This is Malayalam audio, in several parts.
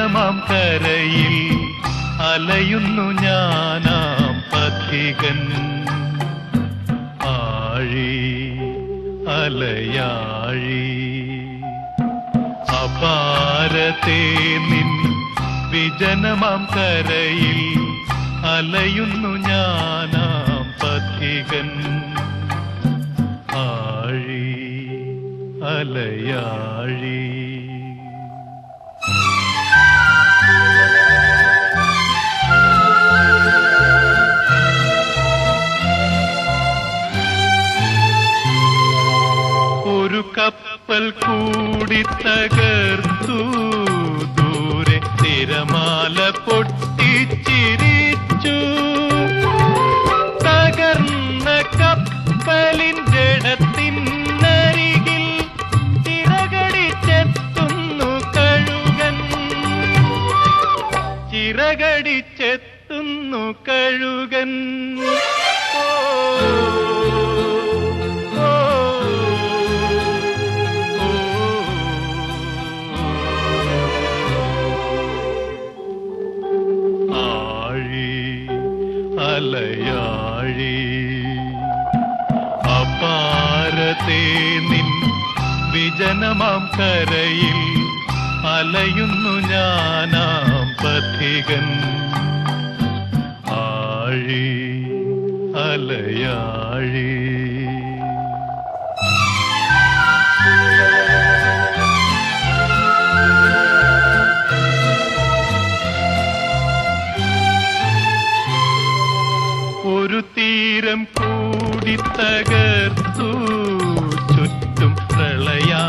വിജനമാം കരയിൽ അലയുന്നു ഞാനാം പഥികൻ. ആഴി അലയാഴി അപാരത്തെ നിൻ വിജനമാം കരയിൽ അലയുന്നു ഞാനാം പഥികൻ. ആഴി അലയാഴി കൂടി തകർത്തു ദൂരെ തിരമാല പൊട്ടിച്ചിരിച്ചു. തകർന്ന കപ്പലിൻ ജഡത്തിനരികിൽ ചിറകടിച്ചെത്തുന്നു കഴുകൻ. ചിറകടിച്ചെത്തുന്നു കഴുകൻ. കരയിൽ അലയുന്നു ഞാനാം പഥികൻ.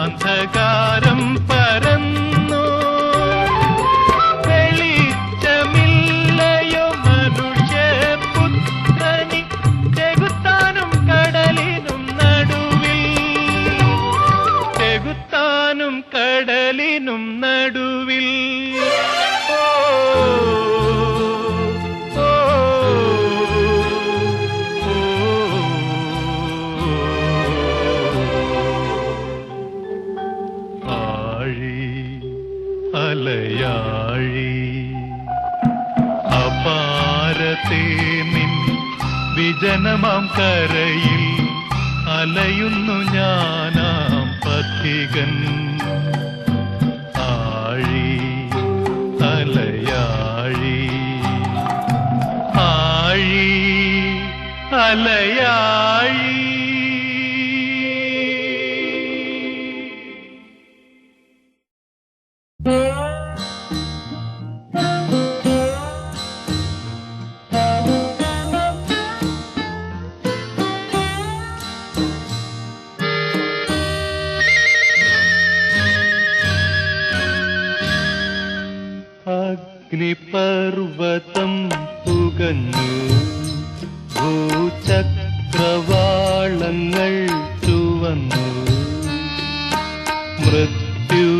गान सकार ആഴി അലയാഴി.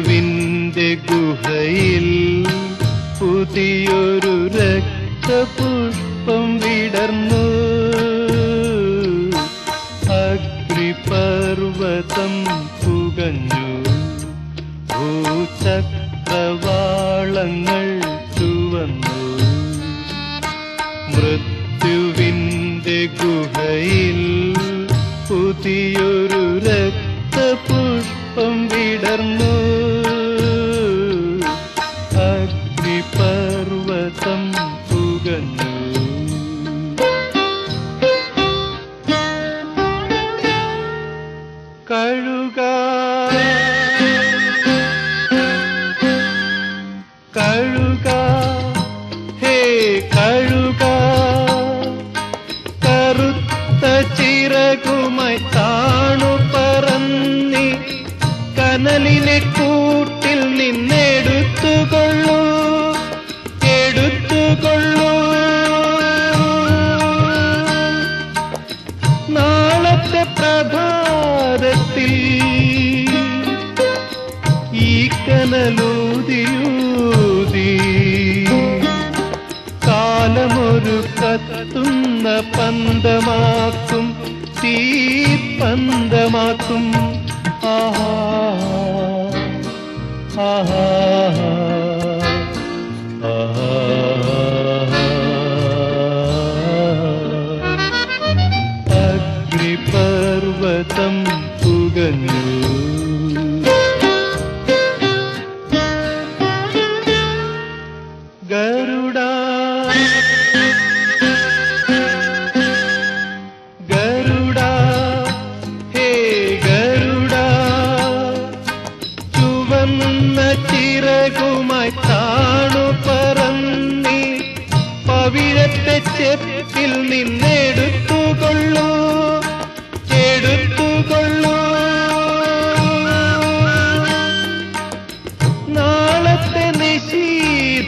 മൃത്യുവിന്റെ ഗുഹയിൽ പുതിയൊരു രക്തപുഷ്പം വിടർന്നു. അഗ്നിപർവതം പുകഞ്ഞു. ഭൂചക്രവാളങ്ങൾ ചുവന്നു. മൃത്യുവിന്റെ ഗുഹയിൽ പുതിയൊരു രക്തപുഷ്പം വിടർന്നു.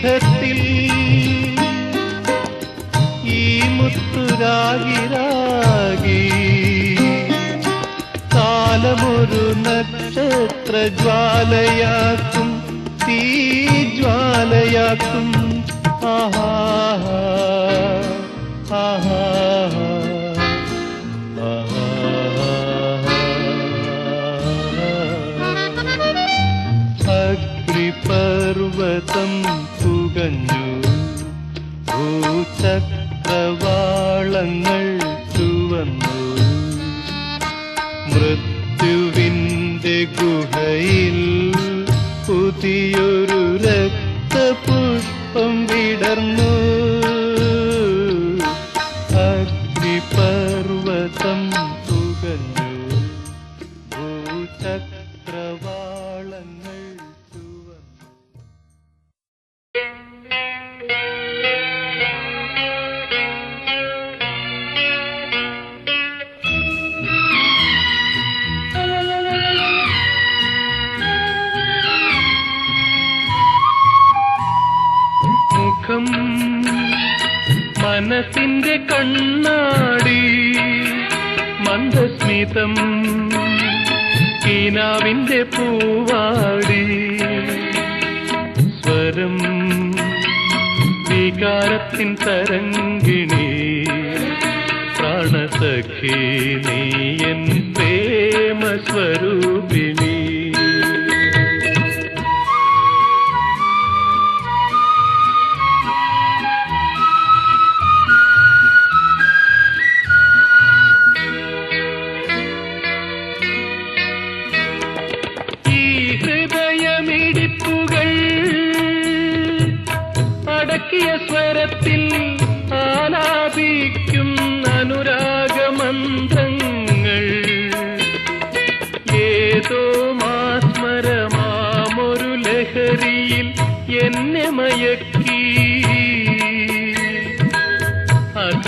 നിശീധത്തിൽ ഈ മുത്തുരാകിരാകി കാലമൊരു നക്ഷത്ര ജ്വാലയാക്കും തീ ജ്വാലയാക്കും ആഹാ ആഹാ. ഭൂചക്രവാളങ്ങൾ ചുവന്നു. മൃത്യുവിന്റെ ഗുഹയിൽ പുതിയൊരു വികാരത്തിൻ തരങ്കിണി പ്രാണസഖി നീ എൻ സ്വരൂപിണി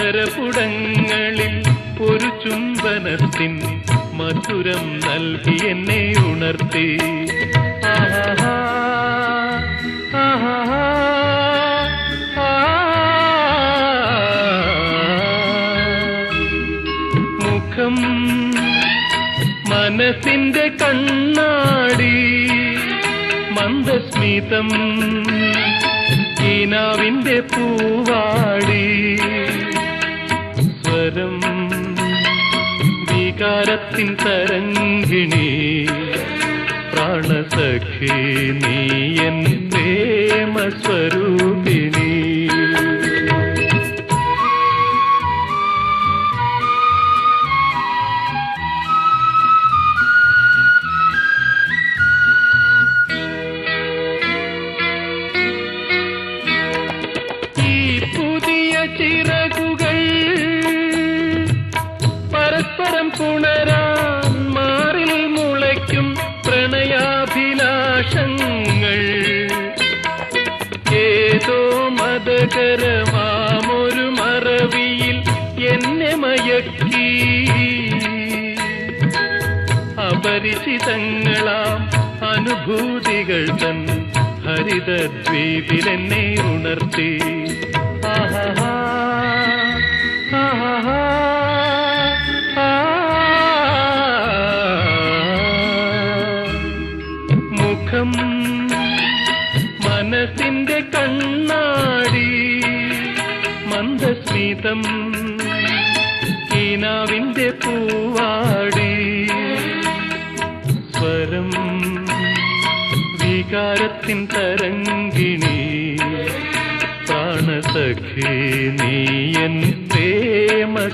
അധരപുടങ്ങളിൽ ഒരു ചുംബനത്തിൻ മധുരം നൽകി എന്നെ ഉണർത്തി. മുഖം മനസ്സിന്റെ കണ്ണാടി മന്ദസ്മിതം ീനാവിന്റെ പൂവാടി വികാരത്തിൻ തരങ്കിണി പ്രാണസഖി നീ എൻ സ്വരൂപിണി ഈ കിനാവിന്റെ പൂവാടി. സ്വരം വികാരത്തിൻ തരങ്കിണി പ്രാണസഖി നീയൻ പ്രേമ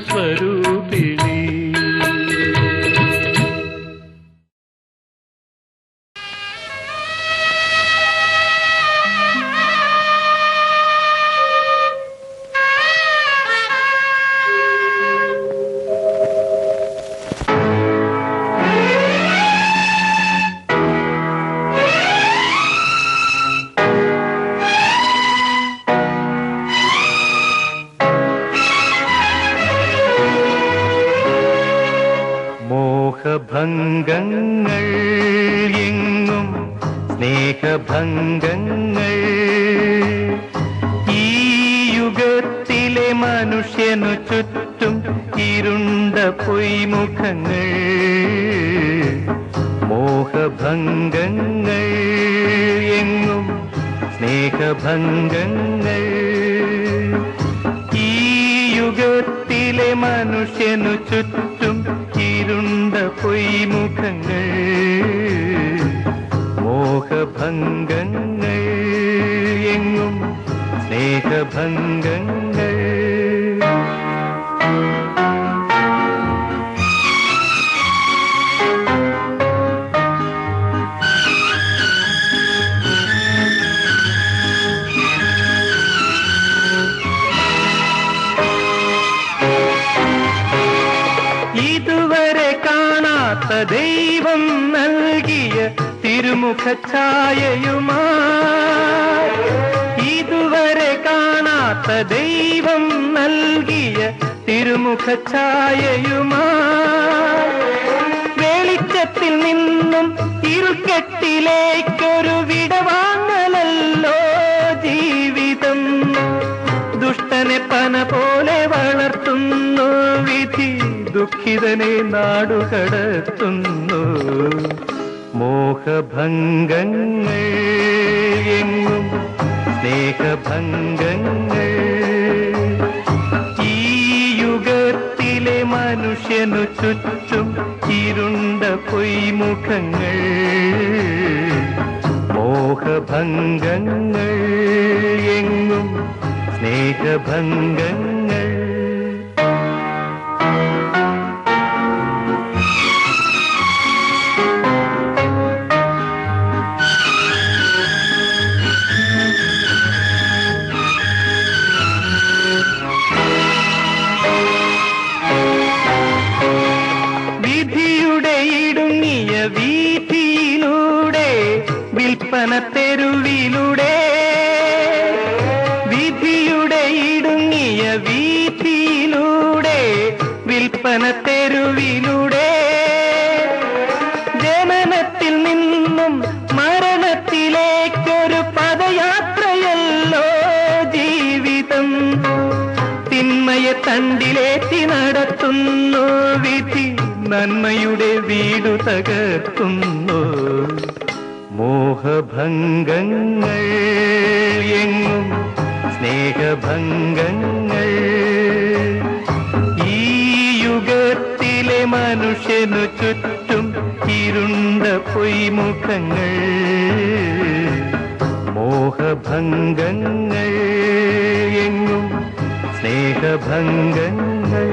മോഹഭംഗങ്ങൾ എങ്ങും സ്നേഹഭംഗങ്ങൾ. ഈ യുഗത്തിലെ മനുഷ്യനു ചുറ്റും ഇരുണ്ട പൊയ്മുഖങ്ങൾ. മോഹഭംഗങ്ങൾ എങ്ങും സ്നേഹഭംഗങ്ങൾ. തിരുമുഖ ഇതുവരെ കാണാത്ത ദൈവം നൽകിയ തിരുമുഖ ഛായയുമാ വെളിച്ചത്തിൽ നിന്നും ഇരുക്കെട്ടിലേക്കൊരു വിടവാങ്ങലല്ലോ ജീവിതം. ദുഷ്ടനെ പന പോലെ വളർത്തുന്നു വിധി ദുഃഖിതനെ നാടുകടത്തുന്നു. മോഹഭംഗങ്ങൾ എങ്ങും സ്നേഹഭംഗങ്ങൾ ഈ യുഗത്തിലെ മനുഷ്യനു ചുറ്റും ഇരുണ്ട പൊയ്മുഖങ്ങൾ മോഹഭംഗങ്ങൾ എങ്ങും സ്നേഹഭംഗങ്ങൾ വീടു തകർത്തുന്നു മോഹഭംഗങ്ങൾ എങ്ങും സ്നേഹഭംഗങ്ങൾ. ഈ യുഗത്തിലെ മനുഷ്യനു ചുറ്റും ഇരുണ്ട പൊയ്മുഖങ്ങൾ. മോഹഭംഗങ്ങൾ എങ്ങും സ്നേഹഭംഗങ്ങൾ.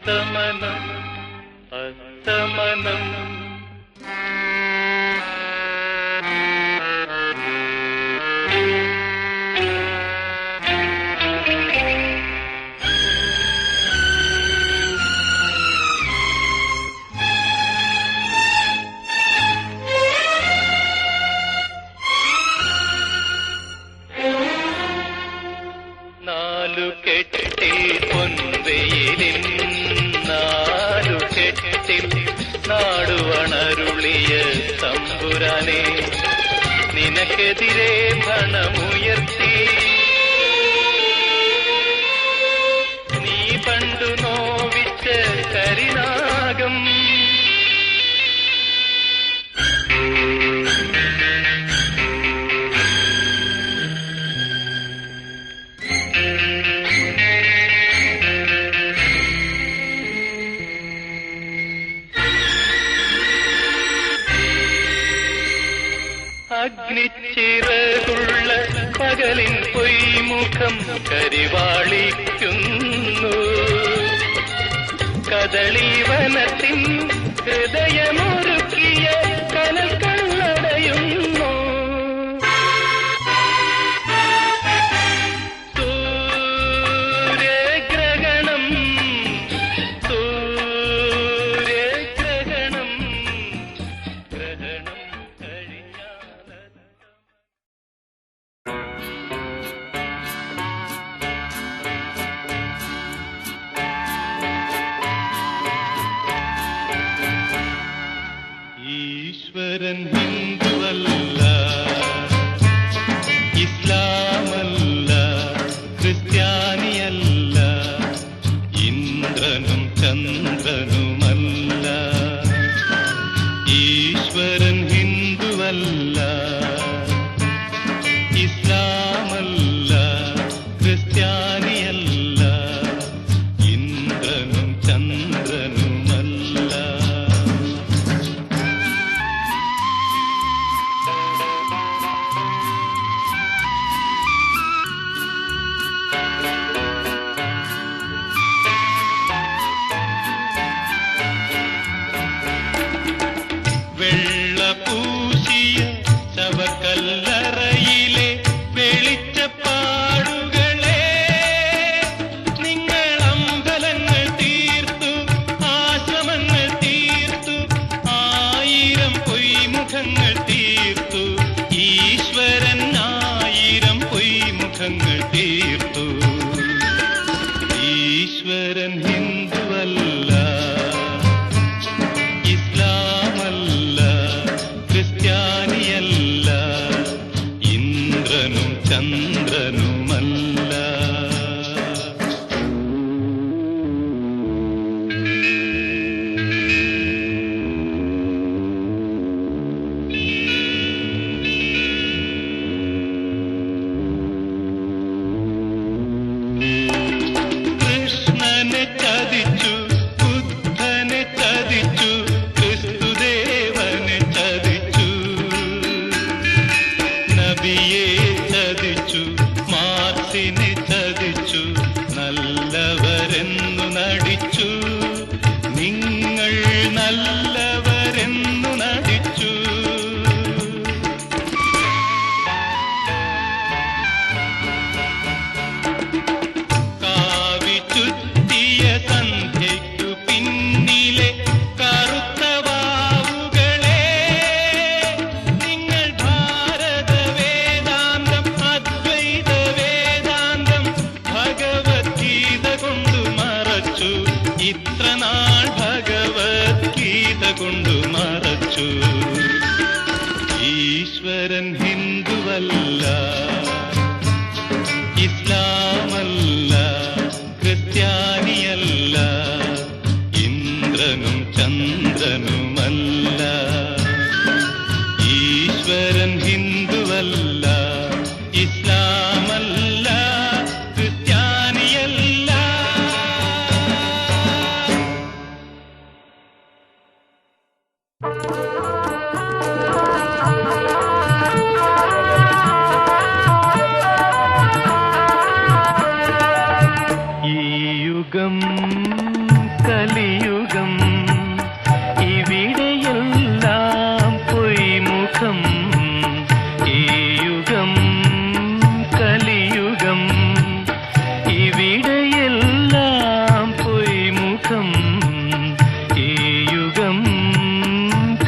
அத்தமனம் அத்தமனம்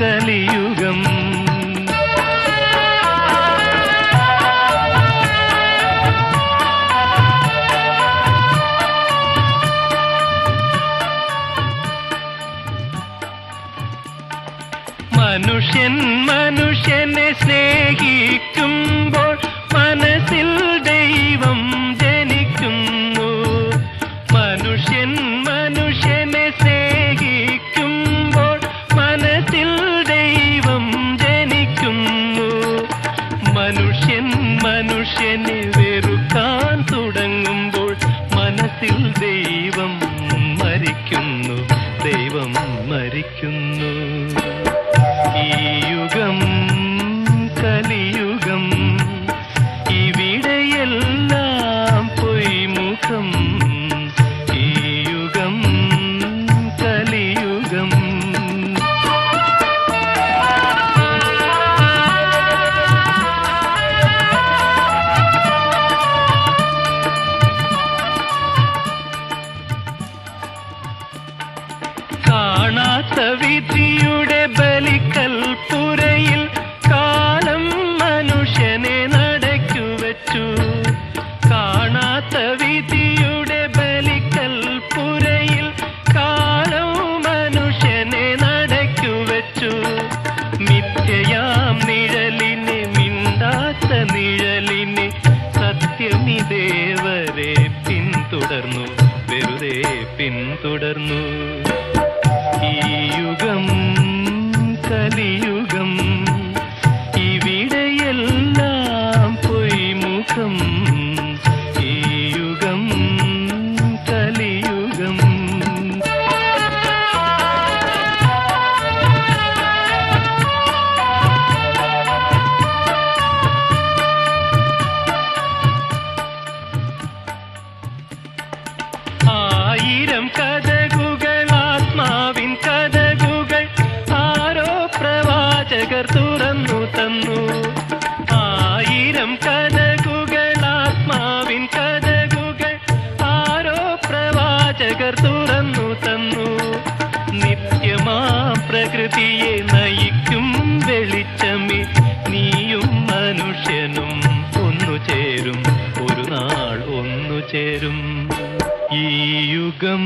ಕಲಿಯು ಕಲಿ നിഴലിനെ സത്യമിതേവരെ പിന്തുടർന്നു വെറുതെ പിന്തുടർന്നു. പ്രകൃതിയെ നയിക്കും വെളിച്ചമേ. നീയും മനുഷ്യനും ഒന്നു ചേരും. ഒരു നാൾ ഒന്നു ചേരും. ഈ യുഗം